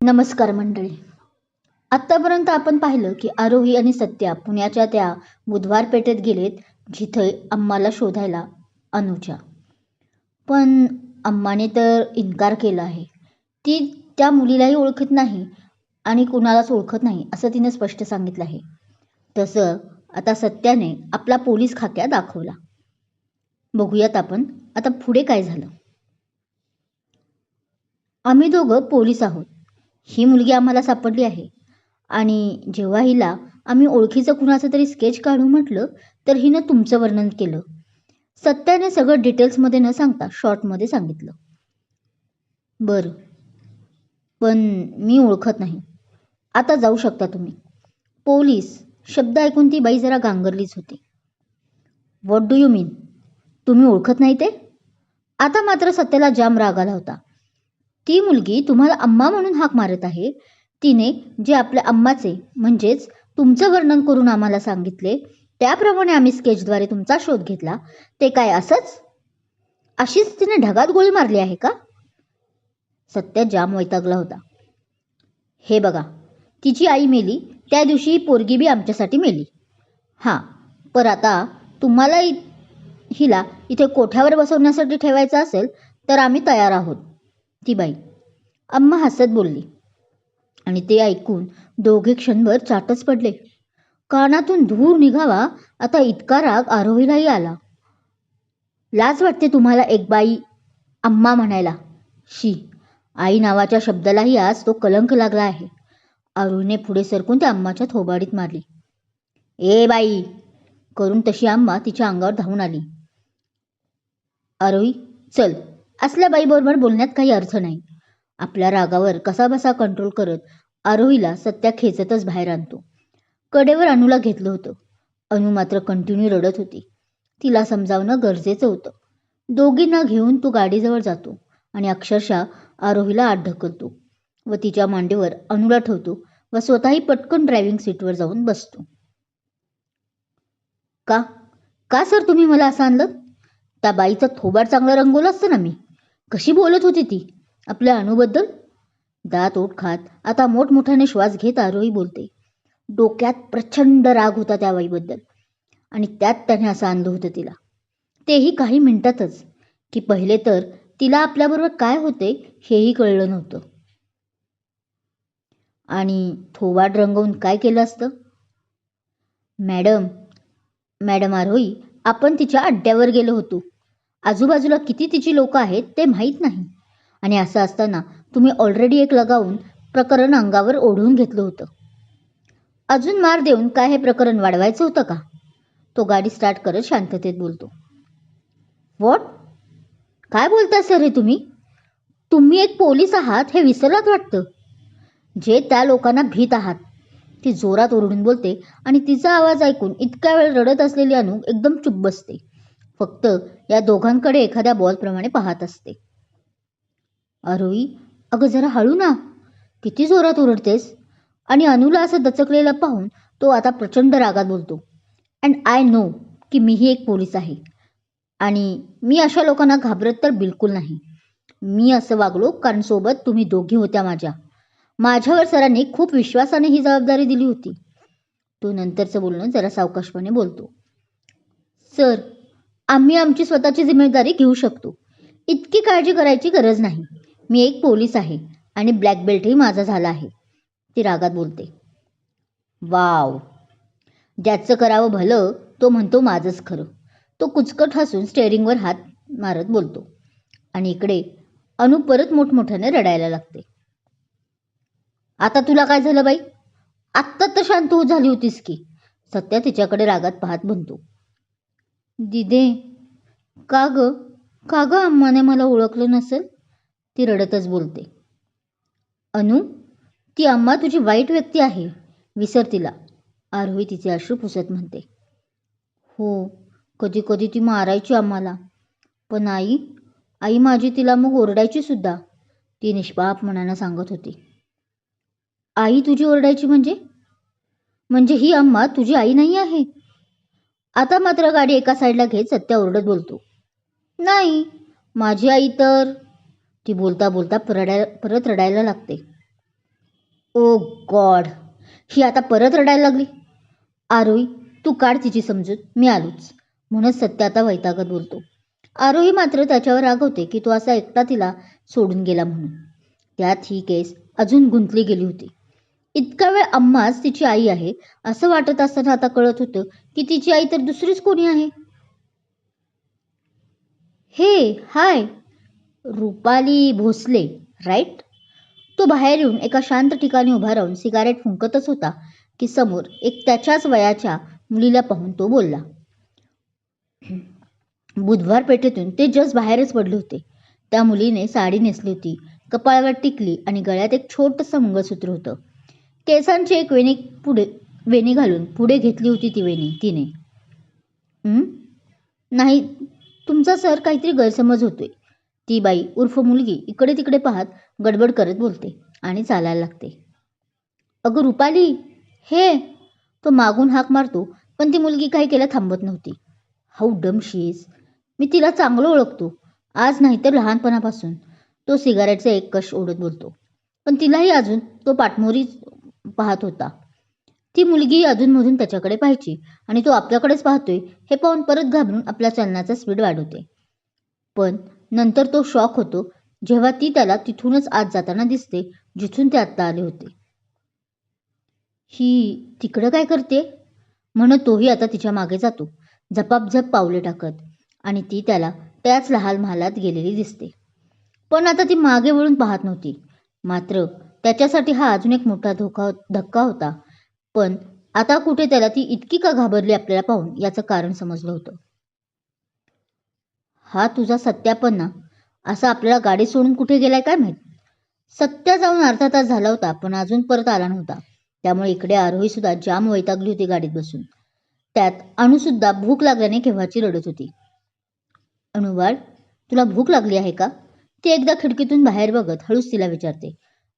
नमस्कार मंडळी. आत्तापर्यंत आपण पाहिलं की आरोही आणि सत्या पुण्याच्या त्या बुधवार पेठेत गेलेत जिथे अम्माला शोधायला अनुजा. पण अम्माने तर इन्कार केला आहे. ती त्या मुलीलाही ओळखत नाही आणि कुणालाच ओळखत नाही असं तिने स्पष्ट सांगितलं आहे. तसं आता सत्याने आपला पोलीस खाक्या दाखवला. बघूयात आपण आता पुढे काय झालं. आम्ही दोघं पोलीस आहोत. ही मुलगी आम्हाला सापडली आहे. आणि जेव्हा हिला आम्ही ओळखीचं कुणाचं तरी स्केच काढू म्हटलं तर हिनं तुमचं वर्णन केलं. सत्याने सगळं डिटेल्समध्ये न सांगता शॉर्टमध्ये सांगितलं. बरं. पण मी ओळखत नाही. आता जाऊ शकता तुम्ही. पोलीस शब्द ऐकून ती बाई जरा गांगरलीच होती. व्हॉट डू यू मीन तुम्ही ओळखत नाही ते? आता मात्र सत्याला जाम राग आला होता. ती मुलगी तुम्हाला अम्मा म्हणून हाक मारत आहे. तिने जे आपल्या अम्माचे म्हणजेच तुमचं वर्णन करून आम्हाला सांगितले त्याप्रमाणे आम्ही स्केचद्वारे तुमचा शोध घेतला. ते काय असंच? अशीच तिने ढगात गोळी मारली आहे का? सत्य जाम वैतागला होता. हे बघा तिची आई मेली त्या दिवशी ही पोरगी बी आमच्यासाठी मेली. हां पर आता तुम्हाला इ हिला इथे कोठ्यावर बसवण्यासाठी ठेवायचं असेल तर आम्ही तयार आहोत. ती बाई. अम्मा हसत बोलली. आणि ते ऐकून दोघे क्षणभर चाटच पडले. कानातून धूर निघावा आता इतका राग आरोहीलाही आला. लाज वाटते तुम्हाला एक बाई अम्मा म्हणायला. शी आई नावाच्या शब्दालाही आज तो कलंक लागला आहे. आरोहीने पुढे सरकून त्या अम्माच्या थोबाडीत मारली. ए बाई करून तशी अम्मा तिच्या अंगावर धावून आली. आरोही चल. असल्या बाईबरोबर बोलण्यात काही अर्थ नाही. आपल्या रागावर कसाबसा कंट्रोल करत आरोहीला सत्या खेचतच बाहेर आणतो. कडेवर अनुला घेतलं होतं. अनु मात्र कंटिन्यू रडत होती. तिला समजावणं गरजेचं होतं. दोघींना घेऊन तो गाडीजवळ जातो आणि अक्षरशः आरोहीला आत ढकलतो व तिच्या मांडीवर अनुला ठेवतो व स्वतःही पटकन ड्रायव्हिंग सीटवर जाऊन बसतो. का? का सर तुम्ही मला असं आणलं? त्या बाईचा थोबाड चांगलं रंगवलं असतं ना मी? कशी बोलत होती ती? आपल्या अणूबद्दल? दात ओठ खात आता मोठमोठ्याने श्वास घेत आरोही बोलते. डोक्यात प्रचंड राग होता त्या बाईबद्दल. आणि त्यात त्याने असं आणलं होतं तिला. तेही काही मिनिटातच की पहिले तर तिला आपल्याबरोबर काय होते हेही कळलं नव्हतं. आणि थोवाड रंगवून काय केलं असतं? मॅडम मॅडम आरोही आपण तिच्या अड्ड्यावर गेलो होतो. आजूबाजूला किती तिची लोक आहेत ते माहीत नाही. आणि असं असताना तुम्ही ऑलरेडी एक लगावून प्रकरण अंगावर ओढून घेतलं होतं. अजून मार देऊन काय हे प्रकरण वाढवायचं होतं का? तो गाडी स्टार्ट करत शांततेत बोलतो. व्हॉट काय बोलता सर हे तुम्ही? तुम्ही एक पोलीस आहात हे विसरलात वाटतं? जे त्या लोकांना भीत आहात. ती जोरात ओरडून बोलते आणि तिचा आवाज ऐकून इतक्या वेळ रडत असलेली अनु एकदम चुप बसते. फक्त या दोघांकडे एखाद्या बॉलप्रमाणे पाहत असते. अरोई अगं जरा हळू ना. किती जोरात ओरडतेस? आणि अनुला असं दचकलेलं पाहून तो आता प्रचंड रागात बोलतो. अँड आय नो की मीही एक पोलीस आहे. आणि मी अशा लोकांना घाबरत तर बिलकुल नाही. मी असं वागलो कारण सोबत तुम्ही दोघी होत्या माझ्या. माझ्यावर सरांनी खूप विश्वासाने ही जबाबदारी दिली होती. तो नंतरचं बोलणं जरा सावकाशपणे बोलतो. सर आम्ही आमची स्वतःची जिम्मेदारी घेऊ शकतो. इतकी काळजी करायची गरज नाही. मी एक पोलीस आहे आणि ब्लॅक बेल्टही माझा झाला आहे. ती रागात बोलते. वाव. ज्याचं करावं भलं तो म्हणतो माझंच खरं. तो कुचकट हसून स्टेअरिंगवर हात मारत बोलतो. आणि इकडे अनु परत मोठमोठ्याने रडायला लागते. आता तुला काय झालं बाई? आत्ता तर शांत होत झाली होतीस की. सत्या तिच्याकडे रागात पाहत म्हणतो. दिदे का ग? का ग अम्माने मला ओळखलं नसेल? ती रडतच बोलते. अनु ती अम्मा तुझी वाईट व्यक्ती आहे विसर तिला. आरोही तिचे अश्रू पुसत म्हणते. हो कधी कधी ती मारायची आम्हाला. पण आई आई माझी तिला मग ओरडायची सुद्धा ती निष्पाप मनानं सांगत होती. आई तुझी ओरडायची म्हणजे? म्हणजे ही अम्मा तुझी आई नाही आहे? आता मात्र गाडी एका साईडला घेत सत्या ओरडत बोलतो. नाही माझी आई तर ती बोलता बोलता परडाय परत रडायला लागते. ओ गॉड ही आता परत रडायला लागली? आरोही तू काढ तिची समजूत मी आलोच म्हणत सत्य आता वैतागत बोलतो. आरोही मात्र त्याच्यावर रागवते की तो असा एकटा तिला सोडून गेला म्हणून. त्यात ही केस अजून गुंतली गेली होती. इतका वेळ अम्माच तिची आई आहे? असं वाटत असताना आता कळत होतं की तिची आई तर दुसरीच कोणी आहे. हे हाय. रुपाली भोसले राईट तो बाहेर येऊन एका शांत ठिकाणी उभा राहून सिगारेट फुंकतच होता की समोर एक त्याच्याच वयाच्या मुलीला पाहून तो बोलला. बुधवार पेठेतून ते जस्ट बाहेरच पडले होते. त्या मुलीने साडी नेसली होती. कपाळावर टिकली आणि गळ्यात एक छोटंसं मंगळसूत्र होतं. केसांची एक वेणी पुढे वेणी घालून पुढे घेतली होती ती वेणी तिने. नाही तुमचा सर काहीतरी गैरसमज होतोय. ती बाई उर्फ मुलगी इकडे तिकडे पाहत गडबड करत बोलते आणि चालायला लागते. अगं रुपाली हे! तो मागून हाक मारतो पण ती मुलगी काही केल्या थांबत नव्हती. हाऊ डम शीज मी तिला चांगलं ओळखतो. आज नाही तर लहानपणापासून. तो सिगारेटचा एक कश ओढत बोलतो. पण तिलाही अजून तो पाठमोरी पाहत होता. ती मुलगी अधूनमधून त्याच्याकडे पाहायची आणि तो आपल्याकडेच पाहतोय हे पाहून परत घाबरून आपल्या चालण्याचा स्पीड वाढवते. पण नंतर तो शॉक होतो जेव्हा ती त्याला तिथूनच आत जाताना दिसते जिथून ते आत्ता आले होते. ही तिकडं काय करते? म्हणत तोही आता तिच्यामागे जातो झपापझप पावले टाकत आणि ती त्याला त्याच लहाल महालात गेलेली दिसते. पण आता ती मागे वळून पाहत नव्हती. मात्र त्याच्यासाठी हा अजून एक मोठा धोका हो-, धक्का होता. पण आता कुठे त्याला ती इतकी का घाबरली आपल्याला पाहून? याचं कारण समजलं होतं. हा तुझा सत्यापन ना असा आपल्याला गाडी सोडून कुठे गेलाय काय माहीत? सत्या जाऊन अर्धा तास झाला होता पण अजून परत आला नव्हता. त्यामुळे इकडे आरोही सुद्धा जाम वैतागली होती गाडीत बसून. त्यात अणुसुद्धा भूक लागल्याने केव्हाची रडत होती. अणुबाळ तुला भूक लागली आहे का? ती एकदा खिडकीतून बाहेर बघत हळूच तिला विचारते.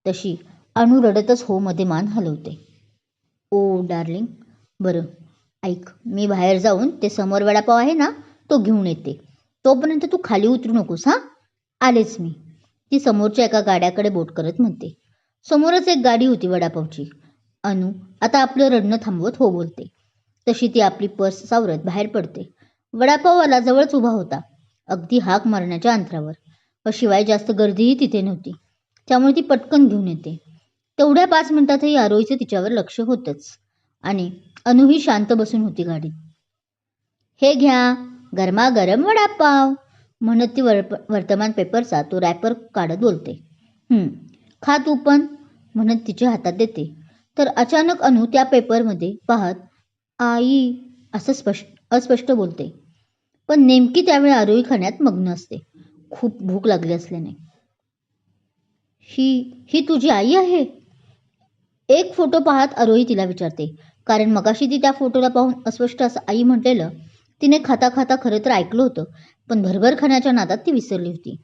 तशी अणू रडतच हो मध्ये मान हलवते. ओ डार्लिंग बरं ऐक मी बाहेर जाऊन ते समोर वडापाव आहे ना तो घेऊन येते. तोपर्यंत तू खाली उतरू नकोस हां? आलेच मी. ती समोरच्या एका गाड्याकडे बोट करत म्हणते. समोरच एक गाडी होती वडापावची. अनु आता आपलं रडणं थांबवत हो बोलते. तशी ती आपली पर्स सावरत बाहेर पडते. वडापाववाला जवळच उभा होता. अगदी हाक मारण्याच्या अंतरावर. व शिवाय जास्त गर्दीही तिथे नव्हती. त्यामुळे ती पटकन घेऊन येते. तेवढ्या पाच मिनिटातही आरोहीचं तिच्यावर लक्ष होतंच. आणि अनुही शांत बसून होती गाडीत. हे घ्या गरमागरम वडापाव म्हणत ती वर्प वर्तमान पेपरचा तो रॅपर काढत बोलते. खा तू पण म्हणत तिच्या हातात देते. तर अचानक अनु त्या पेपरमध्ये पाहत आई असं स्पष्ट अस्पष्ट बोलते. पण नेमकी त्यावेळी आरोही खाण्यात मग्न असते. खूप भूक लागली असल्याने. ही ही तुझी आई आहे? एक फोटो पाहत आरोही तिला विचारते. कारण मगाशी ती त्या फोटोला पाहून अस्पष्ट असं आई म्हटलेलं तिने खाता खाता खरं तर ऐकलं होतं पण भरभर खाण्याच्या नादात ती विसरली होती.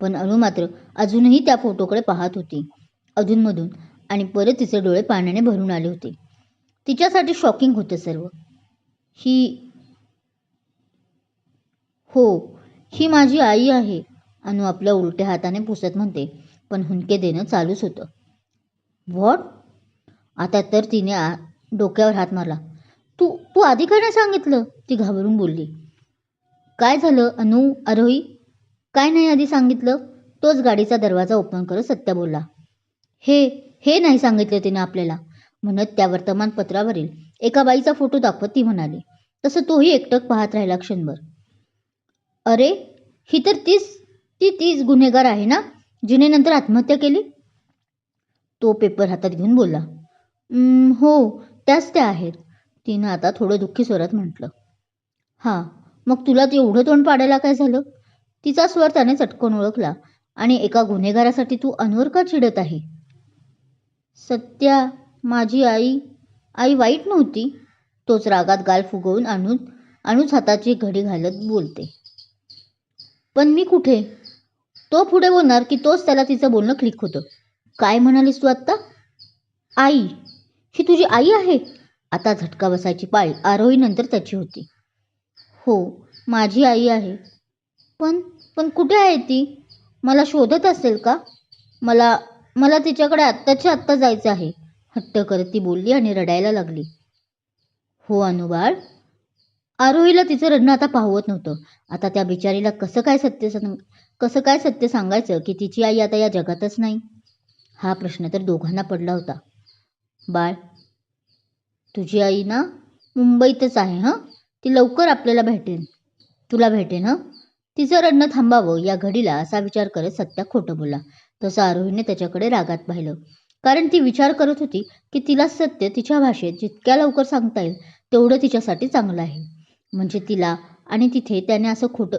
पण अणू मात्र अजूनही त्या फोटोकडे पाहत होती. अधूनमधून आणि परत तिचे डोळे पाण्याने भरून आले होते. तिच्यासाठी शॉकिंग होतं सर्व. ही हो ही माझी आई आहे अनु आपल्या उलट्या हाताने पुसत म्हणते. पण हुंके देणं चालूच होतं. व्हॉट? आता तर तिने आ डोक्यावर हात मारला. तू तू आधी काय नाही सांगितलं? ती घाबरून बोलली. काय झालं अनु आरोही काय नाही आधी सांगितलं? तोच गाडीचा दरवाजा ओपन करत सत्या बोलला. हे हे नाही सांगितलं तिने आपल्याला. म्हणत त्या वर्तमानपत्रावरील एका बाईचा फोटो दाखवत ती म्हणाली. तसं तोही एकटक पाहत राहिला क्षणभर. अरे ही तर तीच ती तीच गुन्हेगार आहे ना? जिने नंतर आत्महत्या केली? तो पेपर हातात घेऊन बोलला हो त्याच त्या आहेत. तिनं आता थोडं दुःखी स्वरात म्हटलं हां मग तुला ते एवढं तोंड पाडायला काय झालं? तिचा स्वर त्याने चटकन ओळखला आणि एका गुन्हेगारासाठी तू अनवर का चिडत आहे? सत्या माझी आई आई वाईट नव्हती. तोच रागात गाल फुगवून आणून आणूच हाताची घडी घालत बोलते पण मी कुठे? तो पुढे बोलणार की तोच त्याला तिचं बोलणं क्लिक होतं. काय म्हणालीस तू आत्ता? आई ही तुझी आई आहे? आता झटका बसायची पाळी आरोहीनंतर त्याची होती. हो माझी आई आहे. पण पण कुठे आहे ती? मला शोधत असेल का? मला मला तिच्याकडे आत्ताच्या आत्ता जायचं आहे. हट्ट करत ती बोलली आणि रडायला लागली. हो अनुबाळ आरोहीला तिचं रडणं आता पाहवत नव्हतं. आता त्या बिचारीला कसं काय सत्य सांग कसं काय सत्य सांगायचं की तिची आई आता या जगातच नाही? हा प्रश्न तर दोघांना पडला होता. बाळ तुझी आई ना मुंबईतच आहे हं? ती लवकर आपल्याला भेटेल तुला भेटेल हं? तिचं रडणं थांबावं या घडीला असा विचार करत सत्या खोटं बोला तसं आरोहीने त्याच्याकडे रागात पाहिलं. कारण ती विचार करत होती की तिला सत्य तिच्या भाषेत जितक्या लवकर सांगता येईल तेवढं तिच्यासाठी चांगलं आहे. म्हणजे तिला आणि तिथे त्याने असं खोटं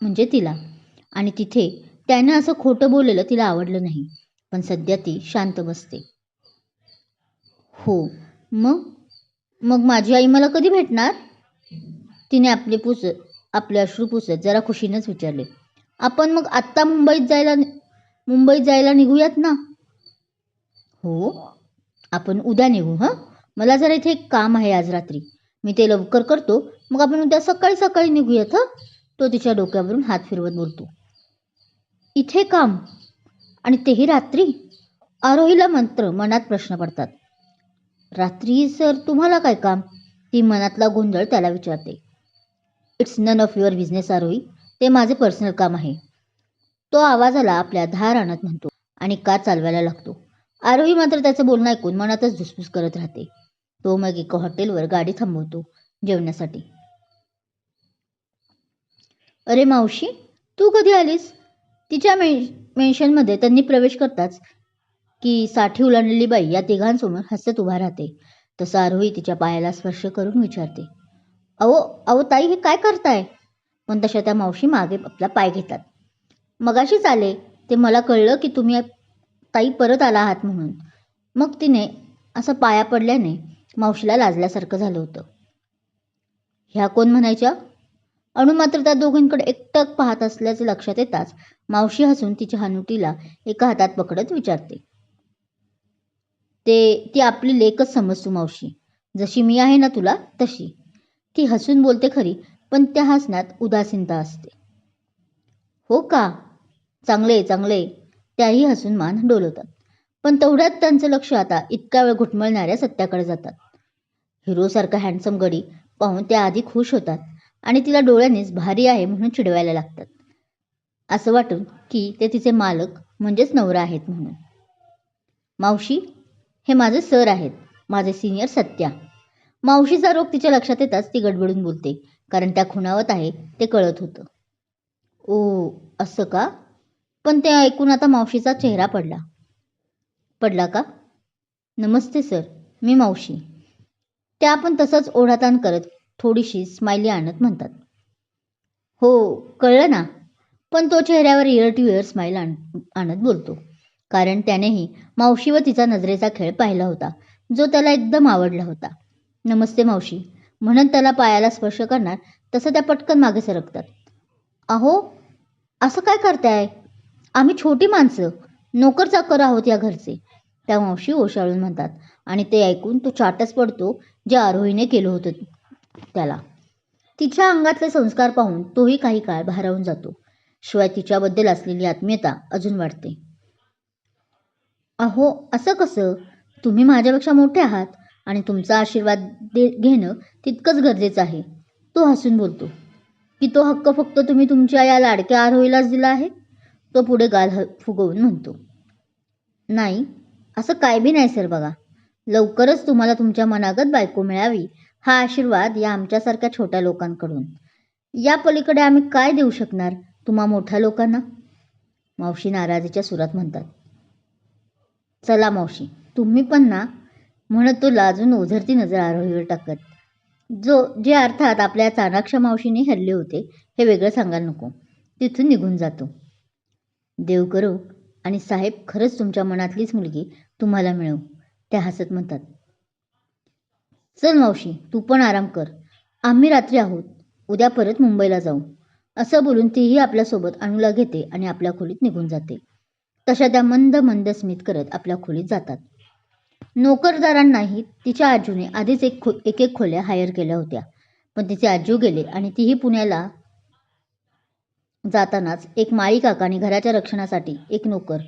म्हणजे तिला. आणि तिथे त्याने असं खोटं बोललेलं तिला आवडलं नाही. पण सध्या ती शांत बसते. हो. मग? मग माझी आई मला कधी भेटणार? तिने आपले पुस आपले अश्रू पुसत जरा खुशीनंच विचारले. आपण मग आत्ता मुंबईत जायला मुंबईत जायला निघूयात ना? हो. आपण उद्या निघू हां? मला जरा इथे एक काम आहे आज रात्री. मी ते लवकर करतो. मग आपण उद्या सकाळी सकाळी निघूयात हं? तो तिच्या डोक्यावरून हात फिरवत बोलतो. इथे काम आणि तेही रात्री? आरोहीला मंत्र मनात प्रश्न पडतात. रात्री सर तुम्हाला काय काम? ती मनातला गोंधळ त्याला विचारते. It's none of your business Aarohi. ते माझे पर्सनल काम आहे. तो आवाजाला आपल्या धार आणत म्हणतो आणि का चालवायला लागतो. आरोही मात्र त्याचं बोलणं ऐकून मनातच धुसफूस करत राहते. तो मग एका हॉटेलवर गाडी थांबवतो जेवण्यासाठी अरे मावशी तू कधी आलीस? तिच्या मेन मेन्शनमध्ये त्यांनी प्रवेश करताच की साठी उलांडलेली बाई या तिघांसमोर हसत उभा राहते. तसं आरोही तिच्या पायाला स्पर्श करून विचारते. अहो अहो ताई हे काय करताय? पण तशा त्या मावशी मागे आपला पाय घेतात. मगाशीच आले ते मला कळलं की तुम्ही ताई परत आला आहात म्हणून. मग तिने असं पाया पडल्याने मावशीला लाजल्यासारखं झालं होतं. ह्या कोण म्हणायच्या? अणू मात्र त्या दोघींकडे एकटक पाहत असल्याचे लक्षात येताच मावशी हसून तिच्या हनुटीला एका हातात पकडत विचारते. ते ती आपली लेखच समजतो मावशी. जशी मी आहे ना तुला तशी. ती हसून बोलते खरी पण त्या हसण्यात उदासीनता असते. हो का? चांगले चांगले. त्याही हसून मान डोलवतात पण तेवढ्यात त्यांचं लक्ष आता इतका वेळ घुटमळणाऱ्या सत्याकडे जातात. हिरोसारखा हँडसम गडी पाहून त्या आधी खुश होतात आणि तिला डोळ्यानेच भारी आहे म्हणून चिडवायला लागतात. असं वाटून की ते तिचे मालक म्हणजेच नवरा आहेत म्हणून. मावशी हे माझे सर आहेत. माझे सिनियर सत्या. मावशीचा रोग तिच्या लक्षात येताच ती गडबडून बोलते कारण त्या खुणावत आहे ते कळत होतं. ओ असं का? पण ते ऐकून आता मावशीचा चेहरा पडला. पडला का? नमस्ते सर मी मावशी. त्या आपण तसंच ओढाताण करत थोडीशी स्माइली आणत म्हणतात. हो कळलं ना? पण तो चेहऱ्यावर इयर टू इयर स्माईल आण आणत बोलतो. कारण त्यानेही मावशी व तिचा नजरेचा खेळ पाहिला होता जो त्याला एकदम आवडला होता. नमस्ते मावशी. म्हणून त्याला पायाला स्पर्श करणार तसं त्या पटकन मागे सरकतात. अहो असं काय करताय? आम्ही छोटी माणसं. नोकर चाकर आहोत या घरचे. त्या मावशी ओशाळून म्हणतात आणि ते ऐकून तो चाटच पडतो जे आरोहीने केलं होतं त्याला. तिच्या अंगातले संस्कार पाहून तोही काही काळ भारावून जातो. शिवाय तिच्याबद्दल असलेली आत्मीयता अजून वाढते. अहो असं कसं? तुम्ही माझ्यापेक्षा मोठे आहात आणि तुमचा आशीर्वाद दे घेणं तितकंच गरजेचं आहे तो हसून बोलतो. की तो हक्क फक्त तुम्ही तुमच्या या लाडक्या आरोहीलाच दिला आहे? तो पुढे गाल ह फुगवून म्हणतो. नाही असं काय बी नाही सर बघा. लवकरच तुम्हाला तुमच्या मनागत बायको मिळावी हा आशीर्वाद या आमच्यासारख्या छोट्या लोकांकडून. या पलीकडे आम्ही काय देऊ शकणार? तुम्हा मोठ्या लोकांना? मावशी नाराजीच्या सुरात म्हणतात. चला मावशी तुम्ही पण ना. म्हणत तो लाजून ओझरती नजर आरोहीवर टाकत. जो जे अर्थात आपल्या चाणाक्ष मावशीने हरले होते हे वेगळं सांगायला नको. तिथून निघून जातो. देव करो. आणि साहेब खरंच तुमच्या मनातलीच मुलगी तुम्हाला मिळव. त्या हसत म्हणतात. चल मावशी तू पण आराम कर. आम्ही रात्री आहोत. उद्या परत मुंबईला जाऊ. असं बोलून तीही आपल्यासोबत अणूला घेते आणि आपल्या खोलीत निघून जाते. तशा त्या मंद मंद स्मित करत आपल्या खोलीत जातात. नोकरदारांनाही तिच्या आजूने आधीच एक खो एक एक खोल्या हायर केल्या होत्या. पण तिचे आजू गेले आणि तीही पुण्याला जातानाच एक माळी काकाने घराच्या रक्षणासाठी एक नोकर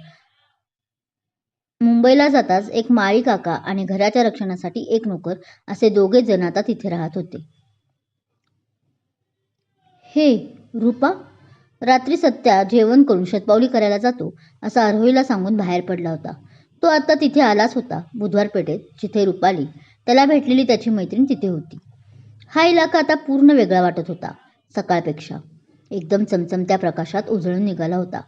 मुंबईला जाताच एक माळी काका आणि घराच्या रक्षणासाठी एक नोकर असे दोघे जण आता तिथे राहत होते. हे रूपा रात्री सत्या जेवण करून शतपावली करायला जातो असा आरोहीला सांगून बाहेर पडला होता. तो आता तिथे आलाच होता बुधवार पेठेत जिथे रुपाली त्याला भेटलेली त्याची मैत्रीण तिथे होती. हा इलाका आता पूर्ण वेगळा वाटत होता सकाळपेक्षा. एकदम चमचमत्या प्रकाशात उजळून निघाला होता.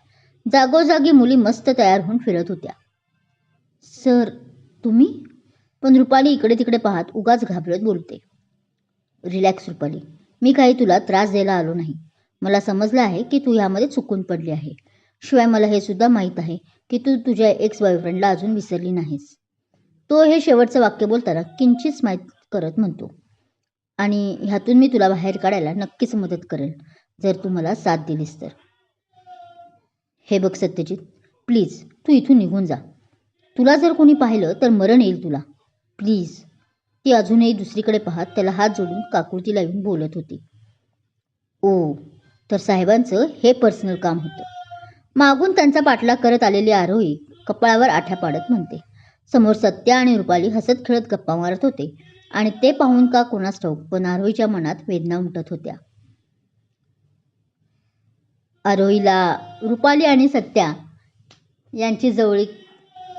जागोजागी मुली मस्त तयार होऊन फिरत होत्या. सर तुम्ही? पण रुपाली इकडे तिकडे पाहत उगाच घाबरत बोलते. रिलॅक्स रुपाली. मी काही तुला त्रास द्यायला आलो नाही. मला समजलं आहे की तू ह्यामध्ये चुकून पडली आहे. शिवाय मला हे सुद्धा माहीत आहे की तू तुझ्या एक्स बॉयफ्रेंडला अजून विसरली नाहीस. तो हे शेवटचं वाक्य बोलताना किंचित माहीत करत म्हणतो. आणि ह्यातून मी तुला बाहेर काढायला नक्कीच मदत करेल जर तू मला साथ दिलीस तर. हे बघ सत्यजित. प्लीज तू इथून निघून जा. तुला जर कोणी पाहिलं तर मरण येईल तुला. प्लीज ती अजूनही दुसरीकडे पाहत त्याला हात जोडून काकुळती लावून बोलत होती. ओ तर साहेबांचं हे पर्सनल काम होतं. मागून त्यांचा पाठलाग करत आलेली आरोही कपाळावर आठ्या पाडत म्हणते. समोर सत्या आणि रुपाली हसत खेळत गप्पा मारत होते आणि ते पाहून का कोणास ठाऊक पण आरोहीच्या मनात वेदना उमटत होत्या. आरोहीला रुपाली आणि सत्या यांची जवळीक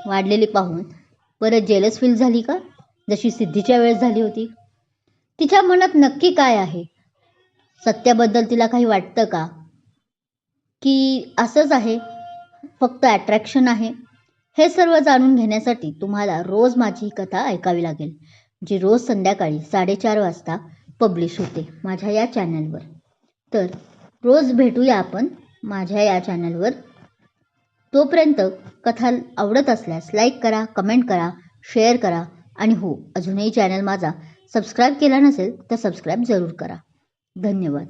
वाढलेली पाहून. परत जेलस फील झाली का? जशी सिद्धीच्या वेळेस झाली होती. तिच्या मनात नक्की काय आहे? सत्याबद्दल तिला काही वाटतं का? की असंच आहे? फक्त अट्रॅक्शन आहे? हे सर्व जाणून घेण्यासाठी तुम्हाला रोज माझी ही कथा ऐकावी लागेल जी रोज संध्याकाळी साडेचार वाजता पब्लिश होते माझ्या या चॅनलवर तर रोज भेटूया आपण माझ्या या चॅनलवर तोपर्यंत कथा आवडत असल्यास लाईक करा कमेंट करा शेअर करा आणि हो अजूनही चॅनल माझा सबस्क्राईब केला नसेल तर सबस्क्राईब जरूर करा. धन्यवाद.